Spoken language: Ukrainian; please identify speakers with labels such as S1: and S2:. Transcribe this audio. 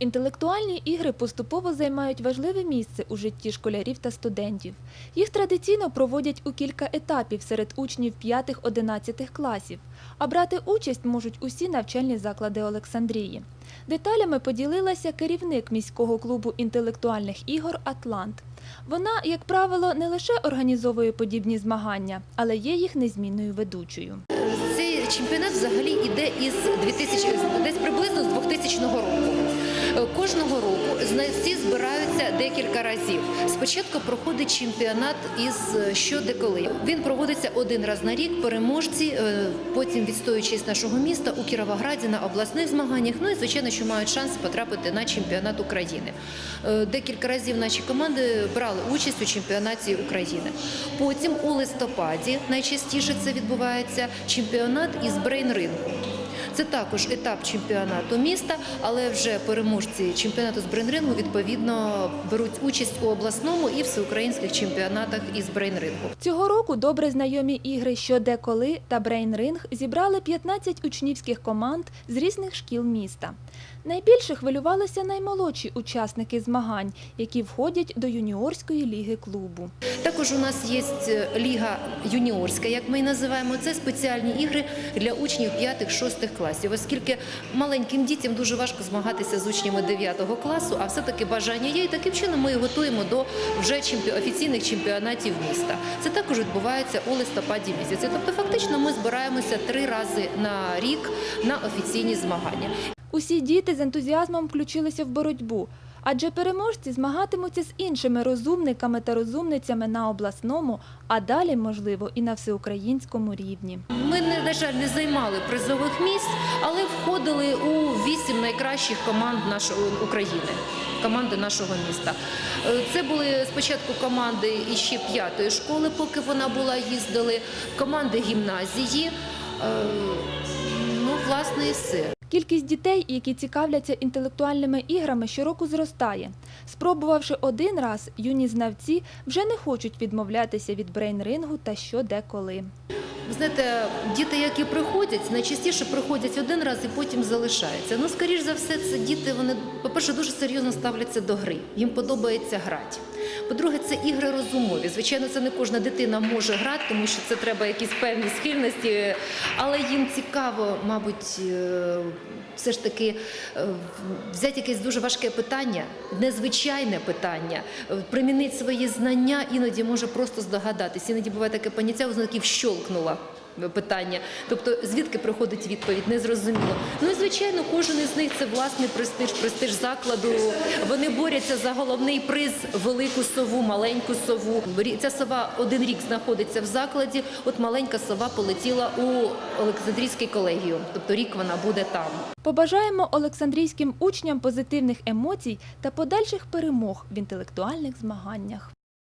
S1: Інтелектуальні ігри поступово займають важливе місце у житті школярів та студентів. Їх традиційно проводять у кілька етапів серед учнів 5-11 класів, а брати участь можуть усі навчальні заклади Олександрії. Деталями поділилася керівник міського клубу інтелектуальних ігор Атлант. Вона, як правило, не лише організовує подібні змагання, але є їх незмінною ведучою.
S2: Цей чемпіонат взагалі йде із 2000, десь приблизно з 2000 року. Е, Кожного року всі збираються декілька разів. Спочатку проходить чемпіонат із е, що де коли. Він проводиться один раз на рік. Переможці, е, потім відстоюючись нашого міста у Кіровограді на обласних змаганнях. Ну і звичайно, що мають шанс потрапити на чемпіонат України. Декілька разів наші команди брали участь у чемпіонаті України. Потім у листопаді найчастіше це відбувається чемпіонат із брейн-рингу. Це також етап чемпіонату міста, але вже переможці чемпіонату з брейн-рингу відповідно беруть участь у обласному і всеукраїнських чемпіонатах із брейн-рингу.
S1: Цього року добре знайомі ігри «Що де коли» та «Брейн-ринг» зібрали 15 учнівських команд з різних шкіл міста. Найбільше хвилювалися наймолодші учасники змагань, які входять до юніорської ліги клубу.
S2: Також у нас є ліга юніорська, як ми її називаємо. Це спеціальні ігри для учнів 5-6 класів, оскільки маленьким дітям дуже важко змагатися з учнями 9 класу, а все-таки бажання є. І таким чином ми готуємо до вже офіційних чемпіонатів міста. Це також відбувається у листопаді місяці. Тобто, фактично, ми збираємося три рази на рік на офіційні змагання.
S1: Усі діти з ентузіазмом включилися в боротьбу, адже переможці змагатимуться з іншими розумниками та розумницями на обласному, а далі, можливо, і на всеукраїнському рівні.
S2: Ми на жаль не займали призових місць, але входили у вісім найкращих команд нашої України. Команди нашого міста. Е, Це були спочатку команди іще п'ятої школи, поки вона була, їздили, команди гімназії. Е, Ну, власне, і все.
S1: Кількість дітей, які цікавляться інтелектуальними іграми, щороку зростає. Спробувавши один раз, юні знавці вже не хочуть відмовлятися від брейн-рингу та що де коли.
S2: Ви знаєте, діти, які приходять, найчастіше приходять один раз і потім залишаються. Ну, скоріш за все, це діти, вони, по-перше, дуже серйозно ставляться до гри. Їм подобається грати. По-друге, це ігри розумові. Звичайно, це не кожна дитина може грати, тому що це треба якісь певні схильності, але їм цікаво, мабуть, е, все ж таки е, взяти якесь дуже важке питання, незвичайне питання, е, примінити свої знання, іноді може просто здогадатись. Іноді буває таке поняття, воно таки вщолкнуло питання. Тобто, звідки приходить відповідь, незрозуміло. Ну і звичайно, кожен із них це власний престиж, престиж закладу. Вони борються за головний приз велику сову, маленьку сову. Ця сова один рік знаходиться в закладі. От маленька сова полетіла у Олександрійський колегіум. Тобто рік вона буде там.
S1: Побажаємо олександрійським учням позитивних емоцій та подальших перемог в інтелектуальних змаганнях.